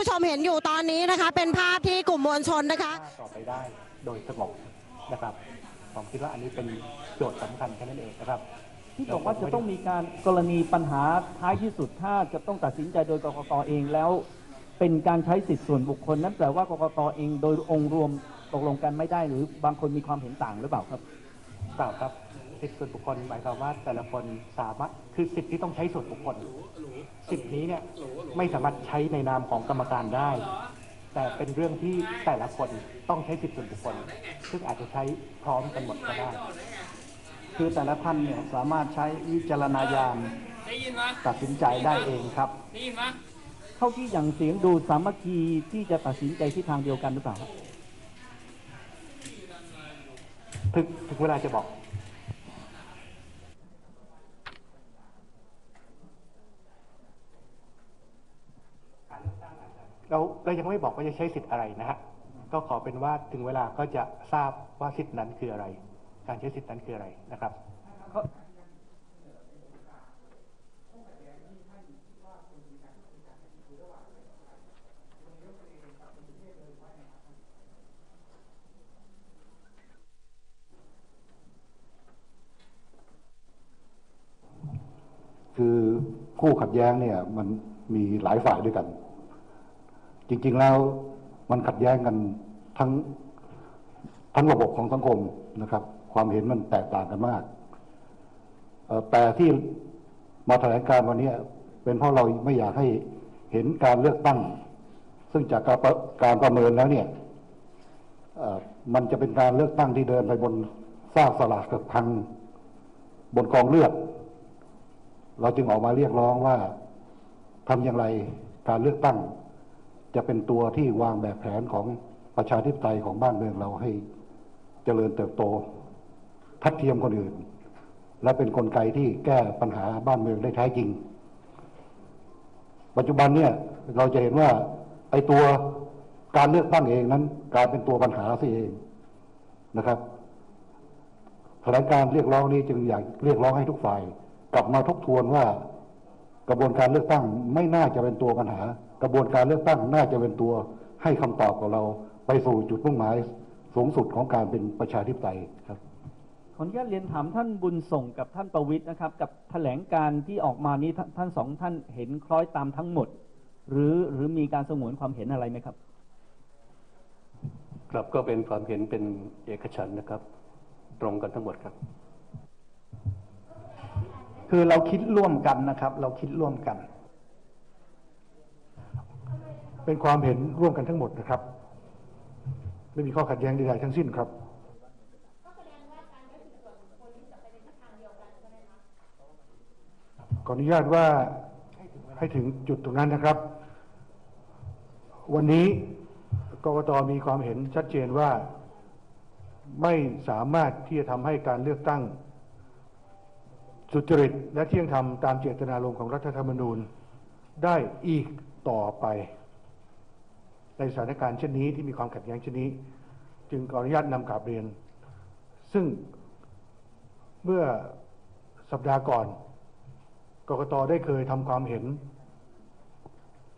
ผู้ชมเห็นอยู่ตอนนี้นะคะ เป็นภาพที่กลุ่มมวลชนนะคะ ต่อไปได้โดยสงบนะครับ ผมคิดว่าอันนี้เป็นโจทย์สำคัญแค่นั้นเองนะครับ ที่บอกว่าจะต้องมีการกรณีปัญหาท้ายที่สุดถ้าจะต้องตัดสินใจโดยกกตเองแล้ว เป็นการใช้สิทธิส่วนบุคคล นั้นแปลว่ากกตเองโดยองค์รวมตกลงกันไม่ได้หรือบางคนมีความเห็นต่างหรือเปล่าครับเปล่าครับสิทธิส่วนบุคคลหมายความว่าแต่ละคนสามารถคือสิทธิที่ต้องใช้ส่วนบุคคล สิทธินี้เนี่ยไม่สามารถใช้ในนามของกรรมการได้ แต่เป็นเรื่องที่แต่ละคนต้องใช้สิทธิส่วนบุคคลซึ่งอาจจะใช้พร้อมกันหมดก็ได้ คือแต่ละท่านเนี่ยสามารถใช้วิจารณญาณตัดสินใจได้เองครับได้ยินไหมเท่าที่อย่างเสียงดูสามัคคีที่จะตัดสินใจที่ทางเดียวกันหรือเปล่าครับถึงถึงเวลาจะบอก เราเรายังไม่บอกว่าจะใช้สิทธิ์อะไรนะฮะก็ขอเป็นว่าถึงเวลาก็จะทราบว่าสิทธินั้นคืออะไร การใช้สิทธินั้นคืออะไรนะครับคือคู่ขัดแย้งเนี่ยมันมีหลายฝ่ายด้วยกัน จริง ๆแล้วมันขัดแย้งกันทั้งทั้งระบบของสังคมนะครับ ความเห็นมันแตกต่างกันมาก แต่ที่มาแถลงการวันนี้เป็นเพราะเราไม่อยากให้เห็นการเลือกตั้ง ซึ่งจากการประการประเมินแล้วเนี่ยมันจะเป็นการเลือกตั้งที่เดินไปบนซากสลากกับพังบนกองเลือดเราจึงออกมาเรียกร้องว่าทำอย่างไรการเลือกตั้ง จะเป็นตัวที่วางแบบแผนของประชาธิปไตยของบ้านเมืองเราให้เจริญเติบโต ทัดเทียมคนอื่น และเป็นนกลไกที่แก้ปัญหาบ้านเมืองได้แท้จริง ปัจจุบันเนี่ยเราจะเห็นว่าไอ้ตัวการเลือกตั้งเองนั้นกลายเป็นตัวปัญหาซะเองนะครับแถลงการเรียกร้องนี้จึงอยากเรียกร้องให้ทุกฝ่าย กลับมาทบทวนว่ากระบวนการเลือกตั้งไม่น่าจะเป็นตัวปัญหา กระบวนการเลือกตั้งน่าจะเป็นตัวให้คำตอบกับเราไปสู่จุดมุ่งหมายสูงสุดของการเป็นประชาธิปไตยครับขออนุญาตเรียนถามท่านบุญส่งกับท่านประวิทย์นะครับ กับแถลงการที่ออกมานี้ท่านท่านสองท่านเห็นคล้อยตามทั้งหมด หรือหรือมีการสงวนความเห็นอะไรไหมครับ ครับก็เป็นความเห็นเป็นเอกฉันท์นะครับ ตรงกันทั้งหมดครับ คือเราคิดร่วมกันนะครับ เราคิดร่วมกัน เป็นความเห็นร่วมกันทั้งหมดนะครับ ไม่มีข้อขัดแย้งใดๆทั้งสิ้นครับขออนุญาตว่าให้ถึงจุดตรงนั้นนะครับ วันนี้กกตมีความเห็นชัดเจนว่าไม่สามารถที่จะทำให้การเลือกตั้ง สุจริตและเที่ยงธรรมตามเจตนารมณ์ของรัฐธรรมนูญได้อีกต่อไป ในสถานการณ์เช่นนี้ที่มีความขัดแย้งเช่นนี้ จึงขออนุญาตนำกราบเรียน ซึ่งเมื่อสัปดาห์ก่อนกกตได้เคยทำความเห็น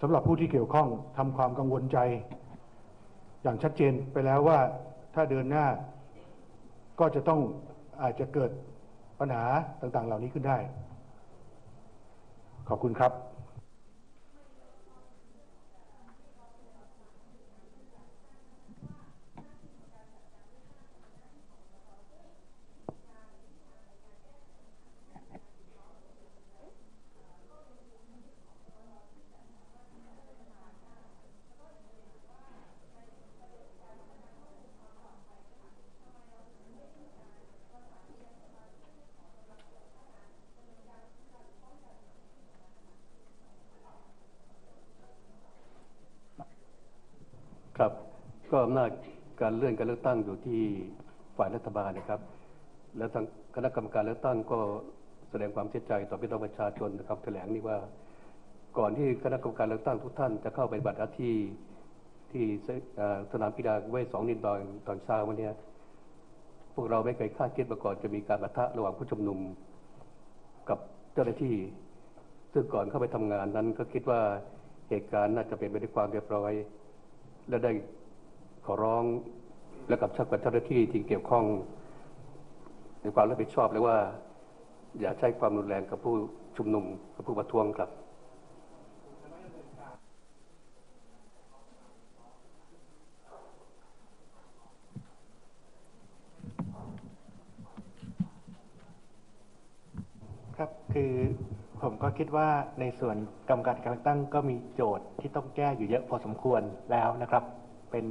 สำหรับผู้ที่เกี่ยวข้องทำความกังวลใจ อย่างชัดเจนไปแล้วว่าถ้าเดินหน้าก็จะต้องอาจจะเกิดปัญหาต่างๆ เหล่านี้ขึ้นได้ ขอบคุณครับครับ ก็อำนาจการเลื่อนการเลือกตั้งอยู่ที่ฝ่ายรัฐบาลนะครับ และทางคณะกรรมการเลือกตั้งก็แสดงความเสียใจต่อพี่น้องประชาชนนะครับ แถลงนี่ว่าก่อนที่คณะกรรมการเลือกตั้งทุกท่านจะเข้าไปบัตรหน้าที่ที่สนามกีฬาเวทสองนินตอนตอนเช้าวันนี้พวกเราไม่เคยคาดคิดมาก่อนจะมีการปะทะระหว่างผู้ชุมนุมกับเจ้าหน้าที่ ซึ่งก่อนเข้าไปทำงานนั้นก็คิดว่าเหตุการณ์น่าจะเป็นไปด้วยความเรียบร้อย และได้ ขอร้องและกับชักกับเจ้าหน้าที่ที่เกี่ยวข้อง ในความรับผิดชอบเลยว่า อย่าใช้ความรุนแรงกับผู้ชุมนุมกับผู้ประท้วงครับครับคือผมก็คิดว่าในส่วนกรรมการการเลือกตั้งก็มีโจทย์ที่ต้องแก้อยู่เยอะพอสมควรแล้วนะครับ เป็น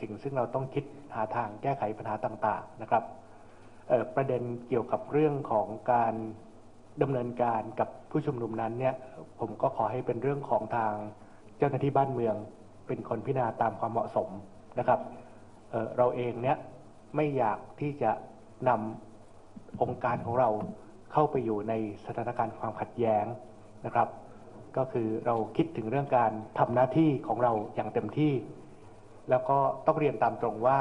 สิ่งซึ่งเราต้องคิดหาทางแก้ไขปัญหาต่างๆนะครับประเด็นเกี่ยวกับเรื่องของการดำเนินการกับผู้ชุมนุมนั้นเนี่ยผมก็ขอให้เป็นเรื่องของทางเจ้าหน้าที่บ้านเมือง เป็นคนพิจารณาตามความเหมาะสมนะครับเเราเองเนี่ยไม่อยากที่จะนำองค์การของเราเข้าไปอยู่ในสถานการณ์ความขัดแย้งนะครับ ก็คือเราคิดถึงเรื่องการทำหน้าที่ของเราอย่างเต็มที่ แล้วก็ต้องเรียนตามตรงว่า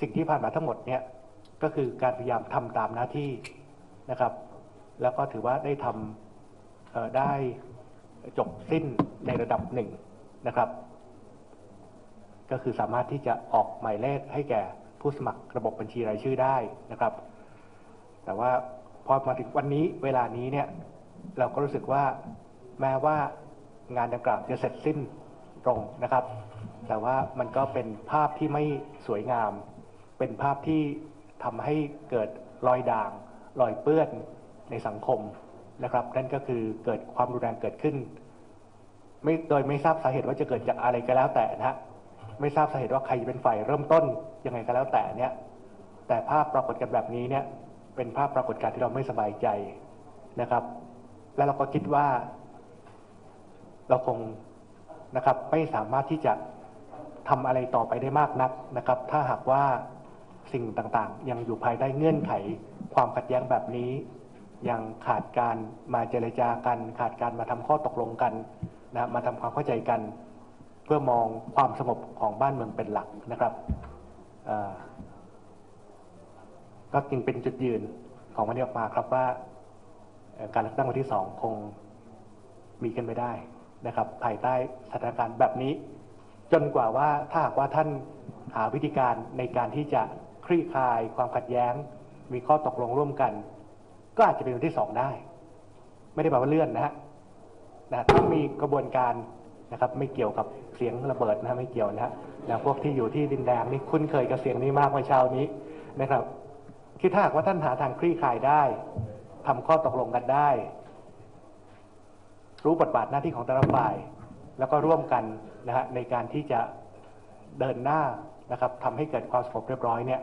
สิ่งที่ผ่านมาทั้งหมดเนี่ยก็คือการพยายามทำตามหน้าที่นะครับ แล้วก็ถือว่าได้ทำเอ่อได้จบสิ้นในระดับหนึ่งนะครับ ก็คือสามารถที่จะออกหมายเลขให้แก่ผู้สมัครระบบบัญชีรายชื่อได้นะครับ แต่ว่าพอมาถึงวันนี้เวลานี้เนี่ยเราก็รู้สึกว่าแม้ว่างานดังกล่าวจะเสร็จสิ้นตรงนะครับ แต่ว่ามันก็เป็นภาพที่ไม่สวยงาม เป็นภาพที่ทำให้เกิดรอยด่าง รอยเปื้อนในสังคมนะครับ นั่นก็คือเกิดความรุนแรงเกิดขึ้น ไม่โดยไม่ทราบสาเหตุว่าจะเกิดจากอะไรก็แล้วแต่นะฮะไม่ทราบสาเหตุว่าใครเป็นฝ่ายเริ่มต้นยังไงก็แล้วแต่เนี่ย แต่ภาพปรากฏกันแบบนี้เนี่ย เป็นภาพปรากฏการที่เราไม่สบายใจนะครับ และเราก็คิดว่า เราคงนะครับไม่สามารถที่จะ ทำอะไรต่อไปได้มากนักนะครับ ถ้าหากว่าสิ่งต่างๆ ยังอยู่ภายใต้เงื่อนไข ความขัดแย้งแบบนี้ ยังขาดการมาเจรจากัน ขาดการมาทำข้อตกลงกันนะมาทำความเข้าใจกัน เพื่อมองความสงบของบ้านเมืองเป็นหลักนะครับก็จึงเป็นจุดยืนของวันนี้ออกมาครับว่าการเลือกตั้งวันที่สองคงมีกันไม่ได้นะครับ ภายใต้สถานการณ์แบบนี้ จนกว่าว่าถ้าหากว่าท่านหาวิธีการในการที่จะคลี่คลายความขัดแย้ง มีข้อตกลงร่วมกัน ก็อาจจะเป็นวันที่สองได้ ไม่ได้แปลว่าเลื่อนนะฮะนะต้องมีกระบวนการนะครับไม่เกี่ยวกับเสียงระเบิดนะฮะไม่เกี่ยวนะฮะพวกที่อยู่ที่ดินแดงนี่คุ้นเคยกับเสียงนี้มากเมื่อเช้านี้นะครับคือถ้าหากว่าท่านหาทางคลี่คลายได้ทำข้อตกลงกันได้ รู้บทบาทหน้าที่ของแต่ละฝ่าย แล้วก็ร่วมกัน นะฮะในการที่จะเดินหน้านะครับทำให้เกิดความสงบเรียบร้อยเนี่ย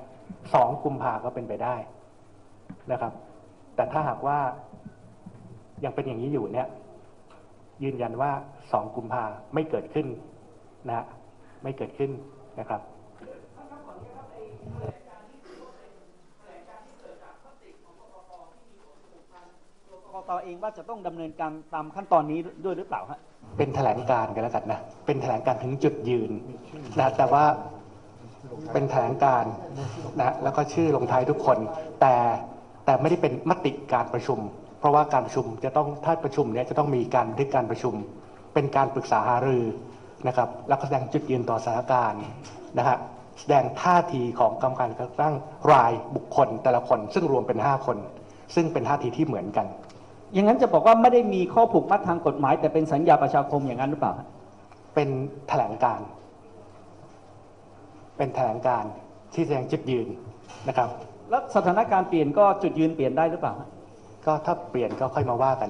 สองกุมภาก็เป็นไปได้นะครับ แต่ถ้าหากว่ายังเป็นอย่างนี้อยู่เนี่ย ยืนยันว่าสองกุมภาไม่เกิดขึ้นนะฮะไม่เกิดขึ้นนะครับกกตเองว่าจะต้องดำเนินการตามขั้นตอนนี้ด้วยหรือเปล่าฮะ เป็นแถลงการกันแล้วกันนะเป็นแถลงการถึงจุดยืนนะแต่ว่าเป็นแถลงการนะแล้วก็ชื่อลงท้ายทุกคน แต่แต่ไม่ได้เป็นมติการประชุม เพราะว่าการประชุมจะต้องถ้าประชุมเนี่ยจะต้องมีการบันทึกการประชุม เป็นการปรึกษาหารือนะครับแล้วก็แสดงจุดยืนต่อสถานการณ์นะฮะแสดงท่าทีของกรรมการการเลือกตั้งรายบุคคลแต่ละคน ซึ่งรวมเป็น 5 คน ซึ่งเป็นท่าทีที่เหมือนกัน อย่างนั้นจะบอกว่าไม่ได้มีข้อผูกมัดทางกฎหมาย แต่เป็นสัญญาประชาคมอย่างนั้นหรือเปล่าฮะเป็นแถลงการ เป็นแถลงการที่แสดงจุดยืนนะครับ แล้วสถานการณ์เปลี่ยนก็จุดยืนเปลี่ยนได้หรือเปล่าฮะก็ถ้าเปลี่ยนก็ค่อยมาว่ากัน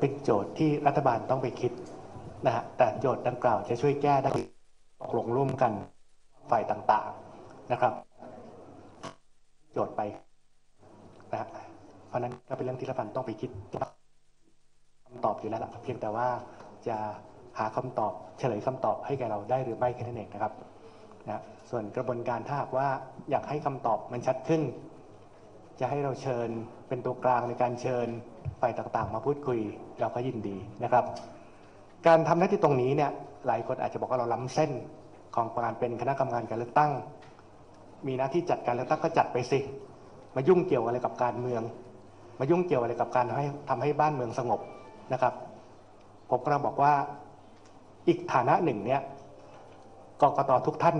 เป็นโจทย์ที่รัฐบาลต้องไปคิดนะฮะแต่โจทย์ดังกล่าวจะช่วยแก้ได้ตกลงร่วมกันฝ่ายต่างๆนะครับ โจทย์ไปนะฮะฝราะนั้นก็เป็นเรื่องที่รัฐบาลต้องไปคิดคำตอบอยู่แล้วล่ะเพียงแต่ว่าจะหาคำตอบเฉลยคำตอบให้แกเราได้หรือไม่แค่นั้นเองนะครับนะส่วนกระบวนการถ้าหากว่าอยากให้คำตอบมันชัดขึ้น จะให้เราเชิญเป็นตัวกลางในการเชิญฝ่ายต่างๆ มาพูดคุยเราก็ยินดีนะครับ การทำหน้าที่ตรงนี้เนี่ยหลายคนอาจจะบอกว่าเราล้ำเส้นของการเป็นคณะกรรมการการเลือกตั้ง มีหน้าที่จัดการเลือกตั้งก็จัดไปสิมายุ่งเกี่ยวอะไรกับการเมือง มายุ่งเกี่ยวอะไรกับการให้ทำให้บ้านเมืองสงบนะครับ ผมกำลังบอกว่าอีกฐานะหนึ่งเนี่ยกกตทุกท่าน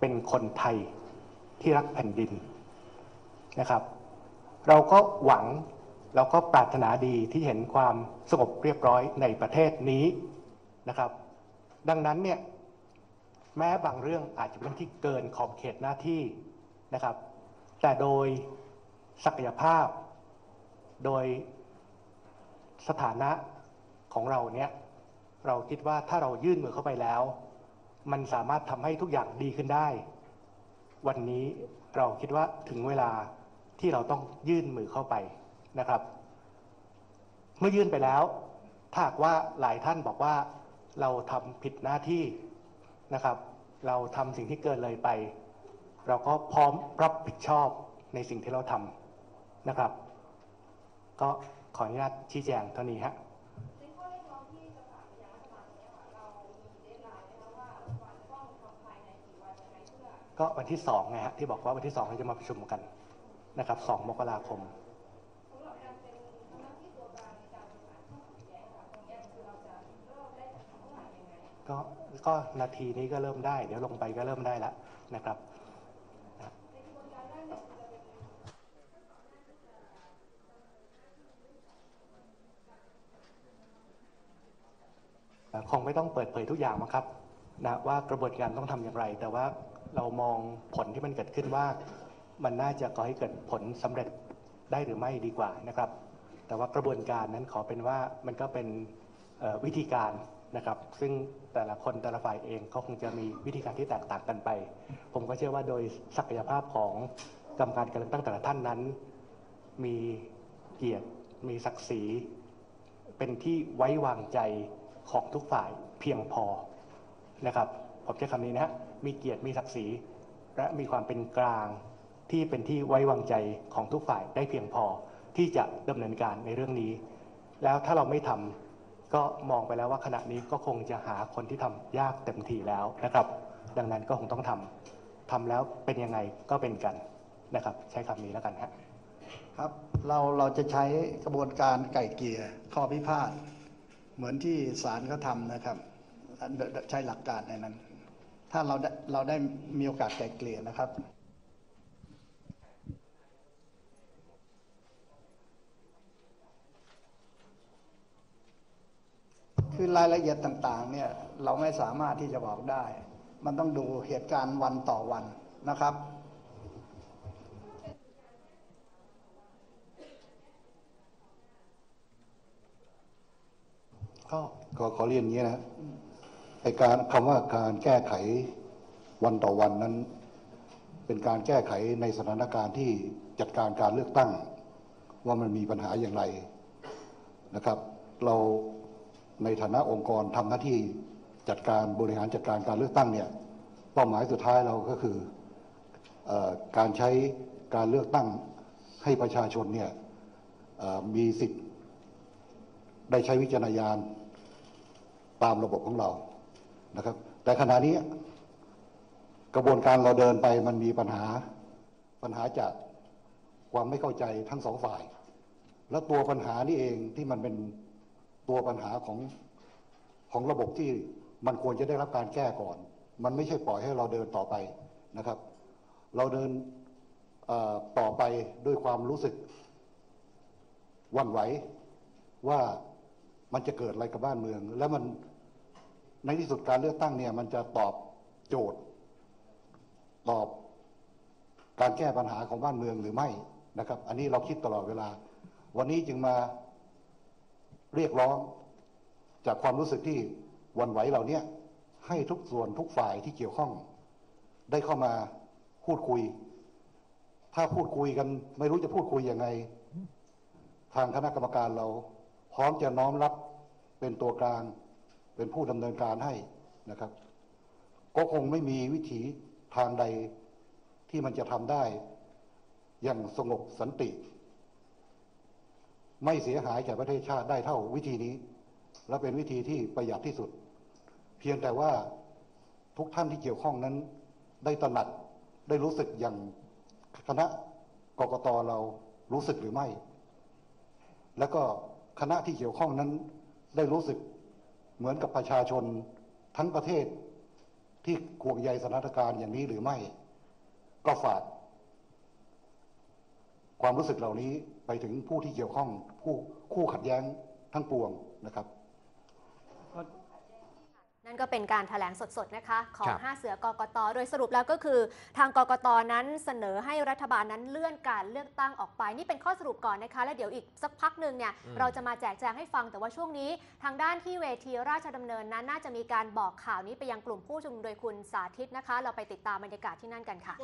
เป็นคนไทยที่รักแผ่นดินนะครับ เราก็หวังเราก็ปรารถนาดีที่เห็นความสงบเรียบร้อยในประเทศนี้นะครับ ดังนั้นเนี่ยแม้บางเรื่องอาจจะเป็นเรื่องที่เกินขอบเขตหน้าที่นะครับ แต่โดยศักยภาพ โดยสถานะของเราเนี่ยเราคิดว่าถ้าเรายื่นมือเข้าไปแล้ว มันสามารถทำให้ทุกอย่างดีขึ้นได้ วันนี้เราคิดว่าถึงเวลา ที่เราต้องยื่นมือเข้าไปนะครับ เมื่อยื่นไปแล้ว ถ้าหากว่าหลายท่านบอกว่าเราทำผิดหน้าที่นะครับ เราทำสิ่งที่เกินเลยไป เราก็พร้อมรับผิดชอบในสิ่งที่เราทำนะครับ ก็ขออนุญาตชี้แจงเท่านี้ฮะก็วันที่สองไงฮะที่บอกว่าวันที่สองเราจะมาประชุมกัน นะครับสองมกราคมก็ก็นาทีนี้ก็เริ่มได้ เดี๋ยวลงไปก็เริ่มได้แล้วนะครับคงไม่ต้องเปิดเผยทุกอย่างมั้งครับนะว่ากระบวนการต้องทำอย่างไร แต่ว่าเรามองผลที่มันเกิดขึ้นว่า มันน่าจะก่อให้เกิดผลสำเร็จได้หรือไม่ดีกว่านะครับ แต่ว่ากระบวนการนั้นขอเป็นว่ามันก็เป็นวิธีการนะครับ ซึ่งแต่ละคนแต่ละฝ่ายเองก็คงจะมีวิธีการที่แตกต่างกันไป ผมก็เชื่อว่าโดยศักยภาพของกรรมการการเลือกตั้งแต่ละท่านนั้น มีเกียรติมีศักดิ์ศรี เป็นที่ไว้วางใจของทุกฝ่ายเพียงพอนะครับผมใช้คำนี้นะฮะมีเกียรติมีศักดิ์ศรี และมีความเป็นกลาง ที่เป็นที่ไว้วางใจของทุกฝ่ายได้เพียงพอที่จะดำเนินการในเรื่องนี้ แล้วถ้าเราไม่ทำก็มองไปแล้วว่าขณะนี้ก็คงจะหาคนที่ทำยากเต็มทีแล้วนะครับ ดังนั้นก็คงต้องทำทำแล้วเป็นยังไงก็เป็นกันนะครับ ใช้คำนี้แล้วกันฮะครับเราเราจะใช้กระบวนการไก่เกลี่ยข้อพิพาทเหมือนที่ศาลเขาทำนะครับ ใช้หลักการในนั้น ถ้าเราได้เราได้มีโอกาสไก่เกลี่ยนะครับ คือรายละเอียดต่างๆเนี่ยเราไม่สามารถที่จะบอกได้ มันต้องดูเหตุการณ์วันต่อวันนะครับ ก็ก็ขอเรียนอย่างนี้นะไอการคำว่าการแก้ไขวันต่อวันนั้น เป็นการแก้ไขในสถานการณ์ที่จัดการการเลือกตั้ง ว่ามันมีปัญหาอย่างไรนะครับ เรา ในฐานะองค์กรทำหน้าที่จัดการบริหารจัดการการเลือกตั้งเนี่ยเป้าหมายสุดท้ายเราก็คืออการใช้การเลือกตั้งให้ประชาชนเนี่ยมีสิทธิ์ได้ใช้วิจารณญาณตามระบบของเรานะครับ แต่ขณะนี้กระบวนการเราเดินไปมันมีปัญหาปัญหาจากความไม่เข้าใจทั้งสองฝ่าย แล้วตัวปัญหานี่เองที่มันเป็น ตัวปัญหาของของระบบที่มันควรจะได้รับการแก้ก่อน มันไม่ใช่ปล่อยให้เราเดินต่อไปนะครับ เราเดินต่อไปด้วยความรู้สึกหวั่นไหวว่ามันจะเกิดอะไรกับบ้านเมือง แล้วมันในที่สุดการเลือกตั้งเนี่ย มันจะตอบโจทย์ ตอบการแก้ปัญหาของบ้านเมืองหรือไม่นะครับ อันนี้เราคิดตลอดเวลา วันนี้จึงมา เรียกร้อง จากความรู้สึกที่วันไหวเหล่านี้ให้ทุกส่วนทุกฝ่ายที่เกี่ยวข้อง ได้เข้ามาพูดคุย ถ้าพูดคุยกันไม่รู้จะพูดคุยยังไง ทางคณะกรรมการเรา พร้อมจะน้อมรับเป็นตัวกลาง เป็นผู้ดำเนินการให้นะครับ ก็คงไม่มีวิถีทางใดที่มันจะทำได้ อย่างสงบสันติ ไม่เสียหายแก่ประเทศชาติได้เท่าวิธีนี้ และเป็นวิธีที่ประหยัดที่สุด เพียงแต่ว่าทุกท่านที่เกี่ยวข้องนั้น ได้ตระหนักได้รู้สึกอย่างคณะกกตเรารู้สึกหรือไม่ แล้วก็คณะที่เกี่ยวข้องนั้นได้รู้สึกเหมือนกับประชาชนทั้งประเทศที่ห่วงใยสถานการณ์อย่างนี้หรือไม่ ก็ฝาก ความรู้สึกเหล่านี้ไปถึงผู้ที่เกี่ยวข้องผู้คู่ขัดแย้งทั้งปวงนะครับนั่นก็เป็นการถแถลงสดๆนะคะ ของครับ5เสือกกต โดยสรุปแล้วก็คือ ทางกกตนั้นเสนอให้รัฐบาลนั้นเลื่อนการเลือกตั้งออกไป นี่เป็นข้อสรุปก่อนนะคะ แล้วเดี๋ยวอีกสักพักหนึ่งเนี่ยอืมเราจะมาแจกแจงให้ฟังแต่ว่าช่วงนี้ ทางด้านที่เวทีราชดำเนินนั้นน่าจะมีการบอกข่าวนี้ไปยังกลุ่มผู้ชุมนุมโดยคุณสาธิตนะคะ เราไปติดตามบรรยากาศที่นั่นกันค่ะ